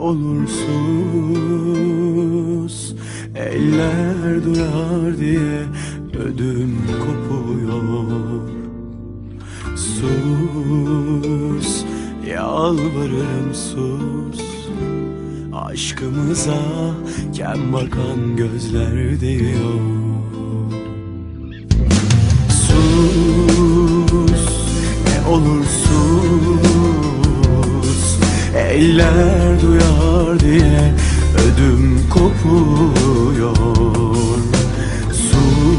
Sus ne olur sus Eller duyar diye ödüm kopuyor. Sus yalvarırım sus. Aşkımıza kem bakan gözler diyor Eller duyar diye ödüm kopuyor. Sus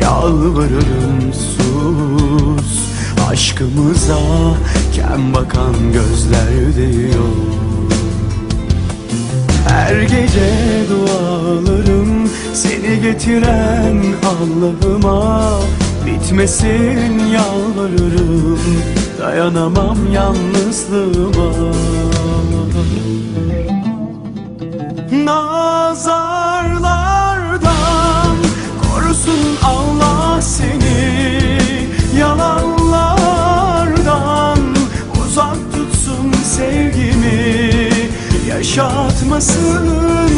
yalvarırım sus. Aşkımıza kem bakan gözler diyor. Her gece dualarım seni getiren Allah'ıma Bitmesin yalvarırım dayanamam yalnızlığıma. Nazarlardan korusun Allah seni Yalanlardan uzak tutsun sevgimi Yaşatmasın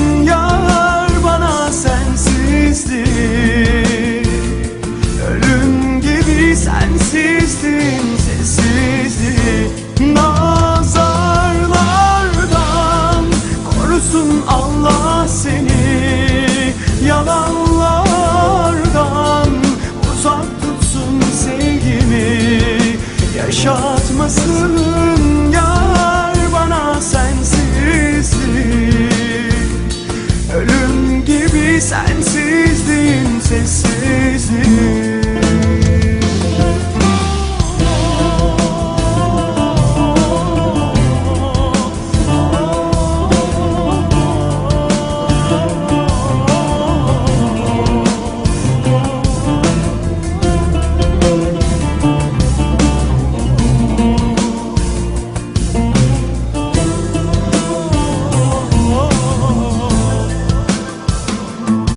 And sees the incessant.